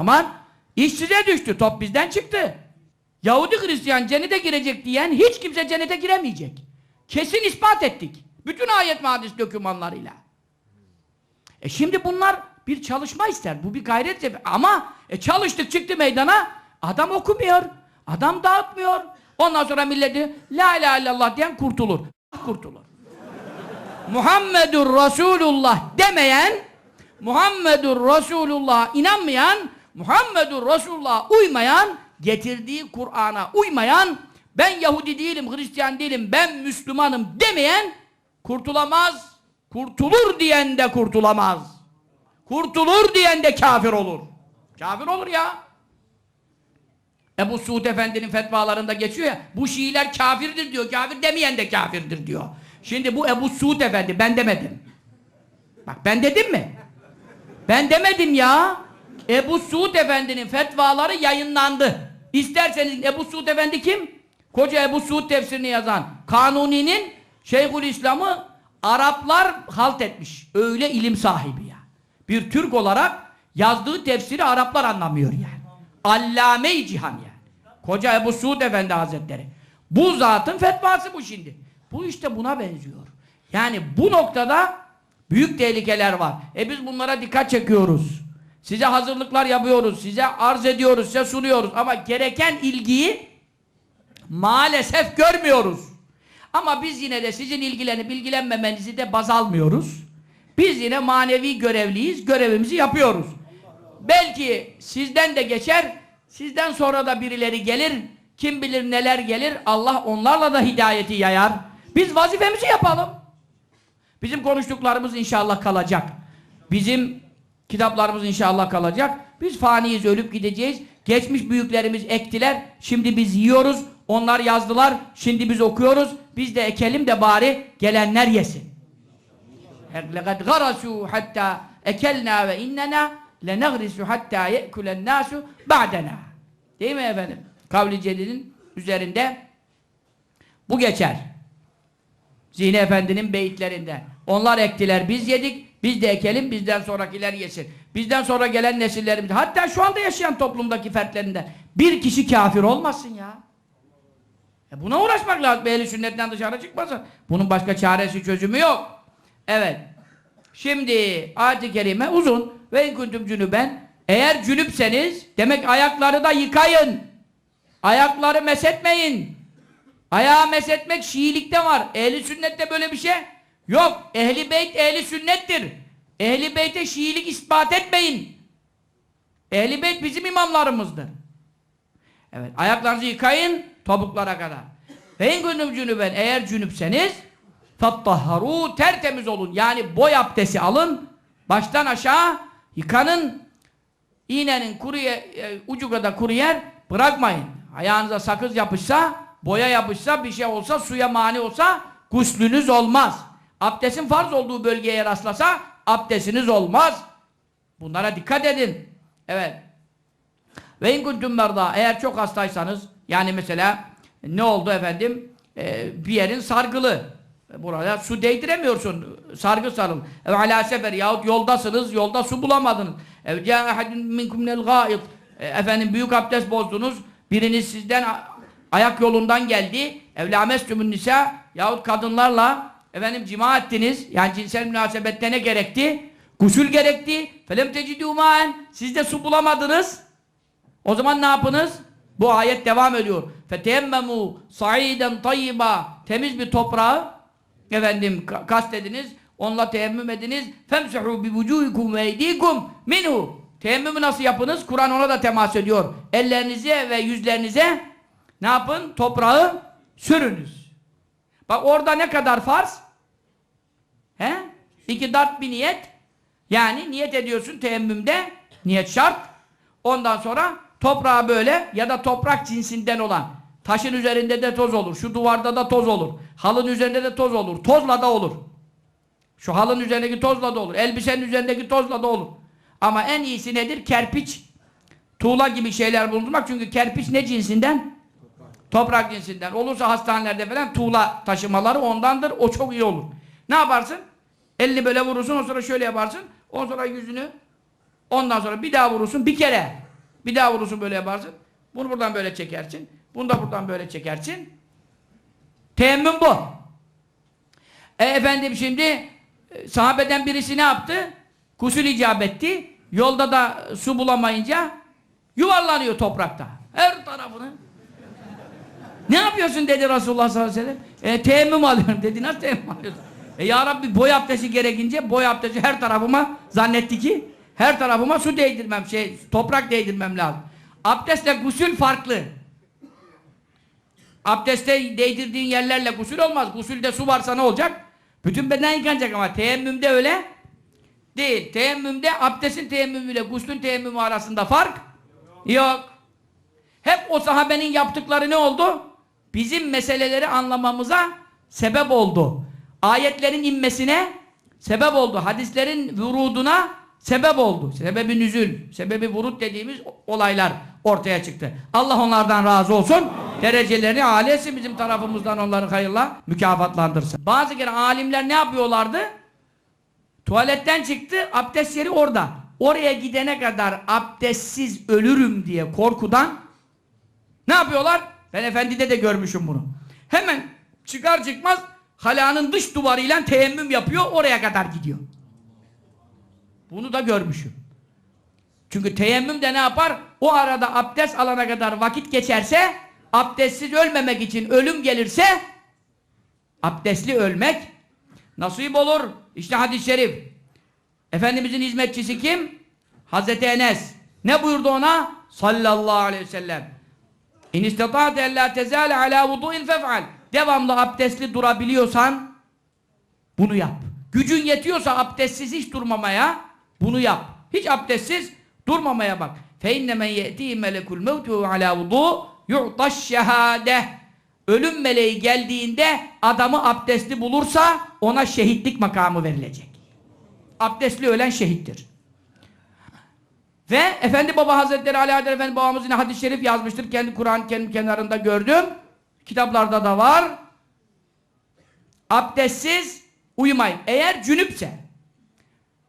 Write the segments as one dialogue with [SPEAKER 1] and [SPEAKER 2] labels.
[SPEAKER 1] Aman iş size düştü. Top bizden çıktı. Yahudi Hristiyan cennete girecek diyen hiç kimse cennete giremeyecek. Kesin ispat ettik. Bütün ayet ve hadis dokümanlarıyla. E şimdi bunlar bir çalışma ister. Bu bir gayret. Ama e çalıştık çıktı meydana. Adam okumuyor. Adam dağıtmıyor. Ondan sonra milleti La ilahe illallah diyen kurtulur. Kurtulur. Muhammedur Resulullah demeyen Muhammedur Resulullah inanmayan Muhammedur Resulullah uymayan getirdiği Kur'an'a uymayan ben Yahudi değilim, Hristiyan değilim, ben Müslümanım demeyen kurtulamaz. Kurtulur diyen de kurtulamaz. Kurtulur diyen de kafir olur. Kafir olur ya. Ebu Suud Efendi'nin fetvalarında geçiyor ya, bu Şiiler kafirdir diyor, kafir demeyen de kafirdir diyor. Şimdi bu Ebu Suud Efendi, ben demedim. Bak ben dedim mi? Ben demedim ya. Ebu Suud Efendi'nin fetvaları yayınlandı. İsterseniz Ebu Suud Efendi kim? Koca Ebu Suud tefsirini yazan Kanuni'nin Şeyhülislam'ı Araplar halt etmiş. Öyle ilim sahibi ya. Bir Türk olarak yazdığı tefsiri Araplar anlamıyor yani. Allame-i cihan yani. Koca Ebu Suud Efendi Hazretleri. Bu zatın fetvası bu şimdi. Bu işte buna benziyor. Yani bu noktada büyük tehlikeler var. E biz bunlara dikkat çekiyoruz. Size hazırlıklar yapıyoruz. Size arz ediyoruz, size sunuyoruz. Ama gereken ilgiyi maalesef görmüyoruz. Ama biz yine de sizin ilgilenip ilgilenmemenizi de baz almıyoruz. Biz yine manevi görevliyiz, görevimizi yapıyoruz. Belki sizden de geçer, sizden sonra da birileri gelir, kim bilir neler gelir, Allah onlarla da hidayeti yayar. Biz vazifemizi yapalım. Bizim konuştuklarımız inşallah kalacak. Bizim kitaplarımız inşallah kalacak. Biz faniyiz, ölüp gideceğiz. Geçmiş büyüklerimiz ektiler, şimdi biz yiyoruz. Onlar yazdılar, şimdi biz okuyoruz. Biz de ekelim de bari gelenler yesin. لَقَدْ غَرَسُوا حَتَّى اَكَلْنَا وَاِنَّنَا لَنَغْرِسُ حَتَّى يَأْكُلَ النَّاسُ بَعْدَنَا Değil mi efendim? Kavli Celil'in üzerinde bu geçer. Zihni Efendi'nin beyitlerinde. Onlar ektiler, biz yedik, biz de ekelim, bizden sonrakiler yesin. Bizden sonra gelen nesillerimiz, hatta şu anda yaşayan toplumdaki fertlerinden bir kişi kafir olmasın ya. E buna uğraşmak lazım. Ehli sünnetten dışarı çıkmasın. Bunun başka çaresi, çözümü yok. Evet. Şimdi ayet-i kerime uzun. Ve in kuntum cünüben. Eğer cünüpseniz demek ayakları da yıkayın. Ayakları mesetmeyin. Ayağı mesetmek Şiilikte var. Ehli sünnette böyle bir şey yok. Ehli beyt ehli sünnettir. Ehli beyte Şiilik ispat etmeyin. Ehli beyt bizim imamlarımızdır. Evet, ayaklarınızı yıkayın topuklara kadar. Ve in kuntum cünüben eğer cünüpseniz fattahharu tertemiz olun. Yani boy abdesti alın. Baştan aşağı yıkanın. İğnenin kuru yer, e, ucu kadar kuru yer bırakmayın. Ayağınıza sakız yapışsa, boya yapışsa, bir şey olsa, suya mani olsa guslünüz olmaz. Abdestin farz olduğu bölgeye rastlasa abdestiniz olmaz. Bunlara dikkat edin. Evet. Ve in kuntum eğer çok hastaysanız yani mesela ne oldu efendim Ee, bir yerin sargılı burada su değdiremiyorsun sargı sarıl ev ala sefer yahut yoldasınız yolda su bulamadınız ev ca ahadun minkum minel gâid E, efendim büyük abdest bozdunuz biriniz sizden ayak yolundan geldi ev lamestümün nisa yahut kadınlarla Efendim cima ettiniz. Yani cinsel münasebette ne gerekti? Gusül gerekti. Felem tecidû maen. Siz de su bulamadınız. O zaman ne yapınız? Bu ayet devam ediyor. Feteyemmemû saiden tayyiba. Temiz bir toprağı efendim kastediniz. Onunla teyemmüm ediniz. Femsuhû bi vücûhikum ve eydîkum minhu. Teyemmümü nasıl yapınız? Kur'an ona da temas ediyor. Ellerinize ve yüzlerinize ne yapın? Toprağı sürünüz. Bak orada ne kadar farz? He? İki dart bir niyet. Yani niyet ediyorsun teyemmümde. Niyet şart. Ondan sonra toprağa böyle ya da toprak cinsinden olan taşın üzerinde de toz olur. Şu duvarda da toz olur. Halın üzerinde de toz olur. Tozla da olur. Şu halın üzerindeki tozla da olur. Elbisenin üzerindeki tozla da olur. Ama en iyisi nedir? Kerpiç. Tuğla gibi şeyler bulundurmak. Çünkü kerpiç ne cinsinden? Toprak cinsinden. Olursa hastanelerde falan tuğla taşımaları ondandır. O çok iyi olur. Ne yaparsın? Elini böyle vurursun. Ondan sonra şöyle yaparsın. Ondan sonra yüzünü Ondan sonra bir daha vurursun bir kere. Bir daha vurursun böyle yaparsın. Bunu buradan böyle çekersin. Bunu da buradan böyle çekersin. Teyemmüm bu. E efendim şimdi e, sahabeden birisi ne yaptı? Kusül icap etti. Yolda da su bulamayınca yuvarlanıyor toprakta. Her tarafını. Ne yapıyorsun dedi Resulullah sallallahu aleyhi ve sellem. E, teyemmüm alıyorum dedi. Nasıl teyemmüm alıyorsun? E ya Rabbi boy abdesti gerekince boy abdesti her tarafıma zannetti ki her tarafıma su değdirmem, şey toprak değdirmem lazım. Abdestle gusül farklı. Abdeste değdirdiğin yerlerle gusül olmaz. Gusülde su varsa ne olacak? Bütün beden yıkanacak ama teyemmümde öyle değil. Teyemmümde abdestin teyemmümüyle guslün teyemmümü arasında fark yok. Hep o sahabenin yaptıkları ne oldu? Bizim meseleleri anlamamıza sebep oldu. Ayetlerin inmesine sebep oldu. Hadislerin vuruduna sebep oldu. Sebebi nüzül, sebebi vurut dediğimiz olaylar ortaya çıktı. Allah onlardan razı olsun. Derecelerini etsin bizim tarafımızdan onları hayırla mükafatlandırsın. Bazı kere alimler ne yapıyorlardı? Tuvaletten çıktı, abdest yeri orada. Oraya gidene kadar abdestsiz ölürüm diye korkudan ne yapıyorlar? Ben efendide de görmüşüm bunu. Hemen çıkar çıkmaz halanın dış duvarıyla teyemmüm yapıyor, oraya kadar gidiyor. Bunu da görmüşüm. Çünkü teyemmüm de ne yapar? O arada abdest alana kadar vakit geçerse, abdestsiz ölmemek için ölüm gelirse, abdestli ölmek nasip olur. İşte hadis-i şerif. Efendimizin hizmetçisi kim? Hazreti Enes. Ne buyurdu ona? Sallallahu aleyhi ve sellem. İn istata'te ella tezale ala vudu'in fef'al. Devamlı abdestli durabiliyorsan bunu yap. Gücün yetiyorsa abdestsiz hiç durmamaya bunu yap. Hiç abdestsiz durmamaya bak. Fe inne men ye'ti melekul mevtu ala vudu yu'taş şehade. Ölüm meleği geldiğinde adamı abdestli bulursa ona şehitlik makamı verilecek. Abdestli ölen şehittir. Ve Efendi Baba Hazretleri Ali Adel Efendi babamız yine hadis-i şerif yazmıştır. Kendi Kur'an kendi kenarında gördüm. Kitaplarda da var. Abdestsiz uyumayın. Eğer cünüpse,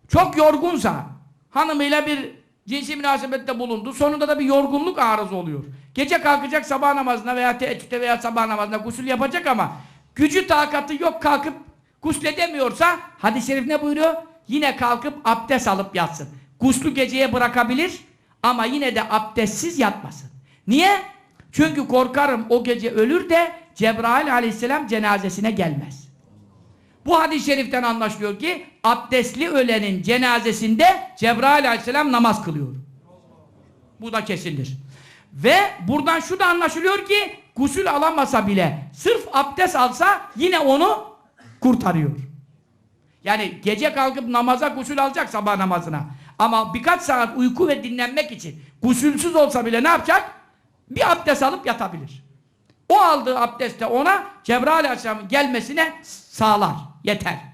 [SPEAKER 1] çok yorgunsa, hanımıyla bir cinsi münasebette bulundu. Sonunda da bir yorgunluk arızı oluyor. Gece kalkacak sabah namazına veya teheccüde veya sabah namazına gusül yapacak ama gücü takatı yok kalkıp gusledemiyorsa hadis-i şerif ne buyuruyor? Yine kalkıp abdest alıp yatsın. Guslu geceye bırakabilir ama yine de abdestsiz yatmasın. Niye? Çünkü korkarım o gece ölür de Cebrail aleyhisselam cenazesine gelmez. Bu hadis-i şeriften anlaşılıyor ki abdestli ölenin cenazesinde Cebrail aleyhisselam namaz kılıyor. Bu da kesindir. Ve buradan şu da anlaşılıyor ki gusül alamasa bile sırf abdest alsa yine onu kurtarıyor. Yani gece kalkıp namaza gusül alacak sabah namazına. Ama birkaç saat uyku ve dinlenmek için gusülsüz olsa bile ne yapacak? Bir abdest alıp yatabilir. O aldığı abdeste ona Cebrail Aleyhisselam'ın gelmesine sağlar. Yeter.